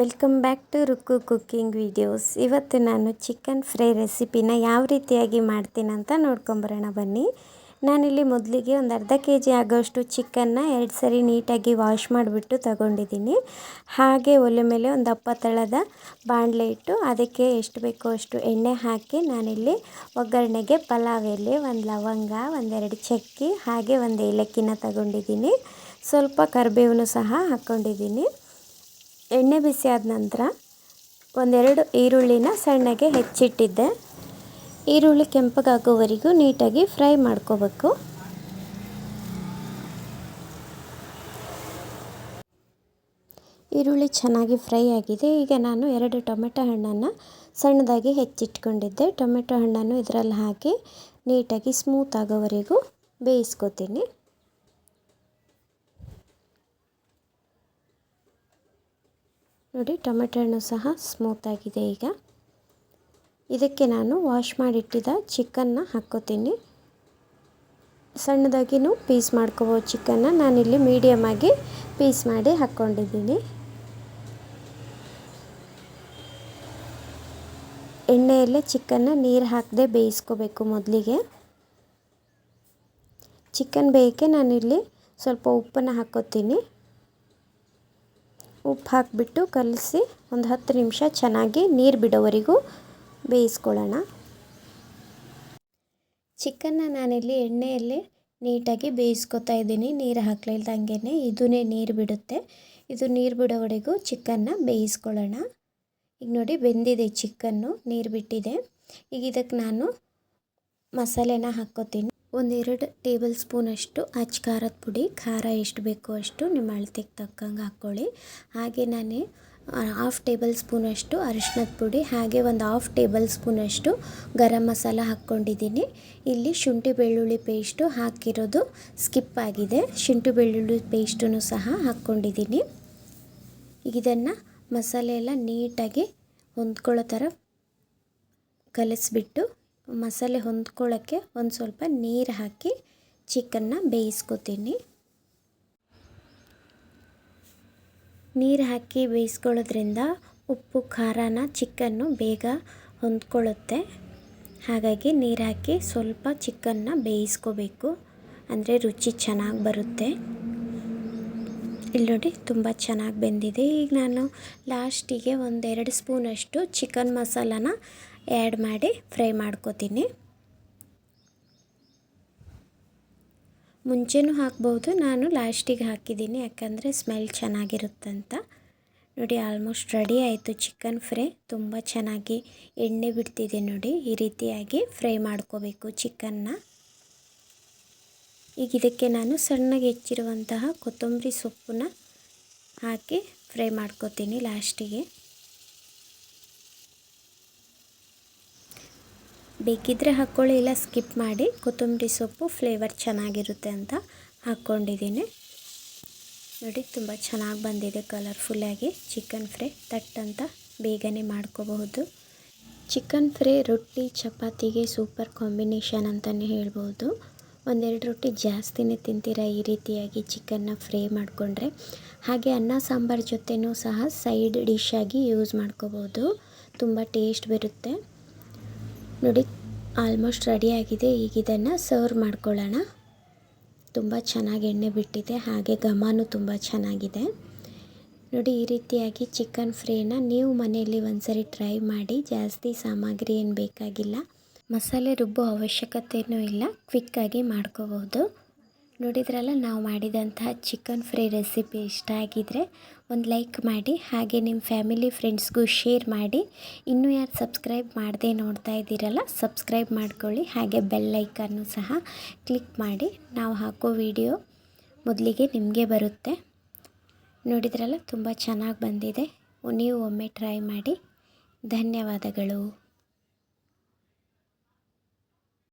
Welcome back to Rukku cooking videos ಇವತ್ತು ನಾನು chicken fry ರೆಸಿಪಿನ ಯಾವ ರೀತಿಯಾಗಿ ಮಾಡ್ತೀನಂತ ನೋಡ್ಕೊಂಬರೋಣ ಬನ್ನಿ. ನಾನಿಲ್ಲಿ ಮೊದಲಿಗೆ ಒಂದು ಅರ್ಧ ಕೆ ಜಿ ಆಗೋಷ್ಟು ಚಿಕನ್ನ ಎರಡು ಸರಿ ನೀಟಾಗಿ ವಾಶ್ ಮಾಡಿಬಿಟ್ಟು ತಗೊಂಡಿದ್ದೀನಿ. ಹಾಗೆ ಒಲೆ ಮೇಲೆ ಒಂದು ಅಪ್ಪ ತಳದ ಬಾಣಲೆ ಇಟ್ಟು ಅದಕ್ಕೆ ಎಷ್ಟು ಬೇಕೋ ಅಷ್ಟು ಎಣ್ಣೆ ಹಾಕಿ ನಾನಿಲ್ಲಿ ಒಗ್ಗರಣೆಗೆ ಪಲಾವ್ ಎಲೆ ಒಂದು ಲವಂಗ, ಒಂದೆರಡು ಚಕ್ಕಿ, ಹಾಗೆ ಒಂದು ಏಲಕ್ಕಿನ ತಗೊಂಡಿದ್ದೀನಿ. ಸ್ವಲ್ಪ ಕರಿಬೇವನ್ನು ಸಹ ಹಾಕ್ಕೊಂಡಿದ್ದೀನಿ ಎಣ್ಣೆ ಬಿಸಿ ಆದ ನಂತರ ಒಂದೆರಡು ಈರುಳ್ಳಿನ ಸಣ್ಣಗೆ ಹೆಚ್ಚಿಟ್ಟಿದ್ದೆ. ಈರುಳ್ಳಿ ಕೆಂಪಗಾಗೋವರೆಗೂ ನೀಟಾಗಿ ಫ್ರೈ ಮಾಡ್ಕೋಬೇಕು. ಈರುಳ್ಳಿ ಚೆನ್ನಾಗಿ ಫ್ರೈ ಆಗಿದೆ. ಈಗ ನಾನು ಎರಡು ಟೊಮೆಟೊ ಹಣ್ಣನ್ನು ಸಣ್ಣದಾಗಿ ಹೆಚ್ಚಿಟ್ಕೊಂಡಿದ್ದೆ. ಟೊಮೆಟೊ ಹಣ್ಣನ್ನು ಇದರಲ್ಲಿ ಹಾಕಿ ನೀಟಾಗಿ ಸ್ಮೂತ್ ಆಗೋವರೆಗೂ ಬೇಯಿಸ್ಕೊತೀನಿ. ನೋಡಿ, ಟೊಮೆಟೊ ಹಣ್ಣು ಸಹ ಸ್ಮೂತಾಗಿದೆ ಈಗ. ಇದಕ್ಕೆ ನಾನು ವಾಶ್ ಮಾಡಿಟ್ಟಿದ್ದ ಚಿಕನ್ನ ಹಾಕ್ಕೋತೀನಿ. ಸಣ್ಣದಾಗಿನೂ ಪೀಸ್ ಮಾಡ್ಕೋಬೋದು ಚಿಕನ್ನ ನಾನಿಲ್ಲಿ ಮೀಡಿಯಮಾಗಿ ಪೀಸ್ ಮಾಡಿ ಹಾಕ್ಕೊಂಡಿದ್ದೀನಿ. ಎಣ್ಣೆಯಲ್ಲೇ ಚಿಕನ್ನ ನೀರು ಹಾಕದೆ ಬೇಯಿಸ್ಕೋಬೇಕು ಮೊದಲಿಗೆ. ಚಿಕನ್ ಬೇಯಕ್ಕೆ ನಾನಿಲ್ಲಿ ಸ್ವಲ್ಪ ಉಪ್ಪನ್ನು ಹಾಕ್ಕೋತೀನಿ. ಉಪ್ಪು ಹಾಕಿಬಿಟ್ಟು ಕಲಸಿ ಒಂದು ಹತ್ತು ನಿಮಿಷ ಚೆನ್ನಾಗಿ ನೀರು ಬಿಡೋವರೆಗೂ ಬೇಯಿಸ್ಕೊಳ್ಳೋಣ. ಚಿಕನ್ನ ನಾನಿಲ್ಲಿ ಎಣ್ಣೆಯಲ್ಲಿ ನೀಟಾಗಿ ಬೇಯಿಸ್ಕೊತಾ ಇದ್ದೀನಿ. ನೀರು ಹಾಕ್ಲಿಲ್ದಂಗೆ ಇದನ್ನೇ ನೀರು ಬಿಡುತ್ತೆ. ಇದು ನೀರು ಬಿಡೋವರೆಗೂ ಚಿಕನ್ನ ಬೇಯಿಸ್ಕೊಳ್ಳೋಣ. ಈಗ ನೋಡಿ ಬೆಂದಿದೆ ಚಿಕನ್ನು, ನೀರು ಬಿಟ್ಟಿದೆ. ಈಗ ಇದಕ್ಕೆ ನಾನು ಮಸಾಲೆನ ಹಾಕ್ಕೋತೀನಿ. ಒಂದೆರಡು ಟೇಬಲ್ ಸ್ಪೂನಷ್ಟು ಅಚ್ಚ ಖಾರದ ಪುಡಿ, ಖಾರ ಎಷ್ಟು ಬೇಕೋ ಅಷ್ಟು ನಿಮ್ಮ ಅಳತೆಗೆ ತಕ್ಕಂಗೆ ಹಾಕ್ಕೊಳ್ಳಿ. ಹಾಗೆ ನಾನೇ ಹಾಫ್ ಟೇಬಲ್ ಸ್ಪೂನಷ್ಟು ಅರಿಶಿನದ ಪುಡಿ, ಹಾಗೆ ಒಂದು ಹಾಫ್ ಟೇಬಲ್ ಸ್ಪೂನಷ್ಟು ಗರಂ ಮಸಾಲ ಹಾಕ್ಕೊಂಡಿದ್ದೀನಿ. ಇಲ್ಲಿ ಶುಂಠಿ ಬೆಳ್ಳುಳ್ಳಿ ಪೇಸ್ಟು ಹಾಕಿರೋದು ಸ್ಕಿಪ್ ಆಗಿದೆ. ಶುಂಠಿ ಬೆಳ್ಳುಳ್ಳಿ ಪೇಸ್ಟನ್ನು ಸಹ ಹಾಕ್ಕೊಂಡಿದ್ದೀನಿ. ಇದನ್ನು ಮಸಾಲೆ ಎಲ್ಲ ನೀಟಾಗಿ ಹೊಂದ್ಕೊಳ್ಳೋ ಥರ ಕಲಿಸ್ಬಿಟ್ಟು ಮಸಾಲೆ ಹೊಂದ್ಕೊಳ್ಳೋಕ್ಕೆ ಒಂದು ಸ್ವಲ್ಪ ನೀರು ಹಾಕಿ ಚಿಕನ್ನ ಬೇಯಿಸ್ಕೊತೀನಿ. ನೀರು ಹಾಕಿ ಬೇಯಿಸ್ಕೊಳ್ಳೋದ್ರಿಂದ ಉಪ್ಪು, ಖಾರನ ಚಿಕನ್ನು ಬೇಗ ಹೊಂದ್ಕೊಳ್ಳುತ್ತೆ. ಹಾಗಾಗಿ ನೀರು ಹಾಕಿ ಸ್ವಲ್ಪ ಚಿಕನ್ನ ಬೇಯಿಸ್ಕೋಬೇಕು. ಅಂದರೆ ರುಚಿ ಚೆನ್ನಾಗಿ ಬರುತ್ತೆ. ಇಲ್ಲಿ ನೋಡಿ ತುಂಬ ಚೆನ್ನಾಗಿ ಬೆಂದಿದೆ. ಈಗ ನಾನು ಲಾಸ್ಟಿಗೆ ಒಂದೆರಡು ಸ್ಪೂನಷ್ಟು ಚಿಕನ್ ಮಸಾಲಾನ ಆ್ಯಡ್ ಮಾಡಿ ಫ್ರೈ ಮಾಡ್ಕೋತೀನಿ. ಮುಂಚೆನೂ ಹಾಕ್ಬೋದು, ನಾನು ಲಾಸ್ಟಿಗೆ ಹಾಕಿದ್ದೀನಿ, ಯಾಕಂದರೆ ಸ್ಮೆಲ್ ಚೆನ್ನಾಗಿರುತ್ತಂತ. ನೋಡಿ ಆಲ್ಮೋಸ್ಟ್ ರೆಡಿ ಆಯಿತು ಚಿಕನ್ ಫ್ರೈ ತುಂಬ ಚೆನ್ನಾಗಿ ಎಣ್ಣೆ ಬಿಡ್ತಿದೆ ನೋಡಿ, ಈ ರೀತಿಯಾಗಿ ಫ್ರೈ ಮಾಡ್ಕೋಬೇಕು ಚಿಕನ್ನ ಈಗ ಇದಕ್ಕೆ ನಾನು ಸಣ್ಣಗೆ ಹೆಚ್ಚಿರುವಂತಹ ಕೊತ್ತಂಬರಿ ಸೊಪ್ಪನ್ನ ಹಾಕಿ ಫ್ರೈ ಮಾಡ್ಕೋತೀನಿ ಲಾಸ್ಟಿಗೆ ಬೇಕಿದ್ದರೆ ಹಾಕ್ಕೊಳ್ಳಿ, ಇಲ್ಲ ಸ್ಕಿಪ್ ಮಾಡಿ. ಕೊತ್ತಂಬರಿ ಸೊಪ್ಪು ಫ್ಲೇವರ್ ಚೆನ್ನಾಗಿರುತ್ತೆ ಅಂತ ಹಾಕ್ಕೊಂಡಿದ್ದೀನಿ. ನೋಡಿ, ತುಂಬ ಚೆನ್ನಾಗಿ ಬಂದಿದೆ ಕಲರ್ಫುಲ್ಲಾಗಿ ಚಿಕನ್ ಫ್ರೈ ತಟ್ ಅಂತ ಬೇಗನೆ ಮಾಡ್ಕೋಬಹುದು. ಚಿಕನ್ ಫ್ರೈ ರೊಟ್ಟಿ, ಚಪಾತಿಗೆ ಸೂಪರ್ ಕಾಂಬಿನೇಷನ್ ಅಂತಲೇ ಹೇಳ್ಬೋದು. ಒಂದೆರಡು ರೊಟ್ಟಿ ಜಾಸ್ತಿನೇ ತಿಂತೀರ ಈ ರೀತಿಯಾಗಿ ಚಿಕನ್ನ ಫ್ರೈ ಮಾಡಿಕೊಂಡ್ರೆ? ಹಾಗೆ ಅನ್ನ, ಸಾಂಬಾರು ಜೊತೆನೂ ಸಹ ಸೈಡ್ ಡಿಶ್ಶಾಗಿ ಯೂಸ್ ಮಾಡ್ಕೋಬೋದು ತುಂಬ ಟೇಸ್ಟ್ ಬರುತ್ತೆ. ನೋಡಿ ಆಲ್ಮೋಸ್ಟ್ ರೆಡಿಯಾಗಿದೆ ಈಗ ಇದನ್ನು ಸರ್ವ್ ಮಾಡ್ಕೊಳ್ಳೋಣ. ತುಂಬ ಚೆನ್ನಾಗಿ ಎಣ್ಣೆ ಬಿಟ್ಟಿದೆ. ಹಾಗೆ ಘಮನೂ ತುಂಬ ಚೆನ್ನಾಗಿದೆ. ನೋಡಿ, ಈ ರೀತಿಯಾಗಿ ಚಿಕನ್ ಫ್ರೈನ ನೀವು ಮನೆಯಲ್ಲಿ ಒಂದ್ಸರಿ ಟ್ರೈ ಮಾಡಿ. ಜಾಸ್ತಿ ಸಾಮಗ್ರಿ ಏನು ಬೇಕಾಗಿಲ್ಲ. ಮಸಾಲೆ ರುಬ್ಬೋ ಅವಶ್ಯಕತೆಯೂ ಇಲ್ಲ. ಕ್ವಿಕ್ಕಾಗಿ ಮಾಡ್ಕೋಬೋದು ನೋಡಿದ್ರಲ್ಲ, ನಾವು ಮಾಡಿದಂತಹ ಚಿಕನ್ ಫ್ರೈ ರೆಸಿಪಿ ಇಷ್ಟ ಆಗಿದ್ರೆ ಒಂದು ಲೈಕ್ ಮಾಡಿ, ಹಾಗೆ ನಿಮ್ಮ ಫ್ಯಾಮಿಲಿ ಫ್ರೆಂಡ್ಸ್ಗೂ ಶೇರ್ ಮಾಡಿ. ಇನ್ನೂ ಯಾರು ಸಬ್ಸ್ಕ್ರೈಬ್ ಮಾಡದೆ ನೋಡ್ತಾ ಇದ್ದೀರಲ್ಲ ಸಬ್ಸ್ಕ್ರೈಬ್ ಮಾಡ್ಕೊಳ್ಳಿ. ಹಾಗೆ ಬೆಲ್ ಲೈಕನ್ನು ಸಹ ಕ್ಲಿಕ್ ಮಾಡಿ. ನಾವು ಹಾಕೋ ವಿಡಿಯೋ ಮೊದಲಿಗೆ ನಿಮಗೆ ಬರುತ್ತೆ. ನೋಡಿದ್ರಲ್ಲ, ತುಂಬ ಚೆನ್ನಾಗಿ ಬಂದಿದೆ. ನೀವು ಒಮ್ಮೆ ಟ್ರೈ ಮಾಡಿ. ಧನ್ಯವಾದಗಳು.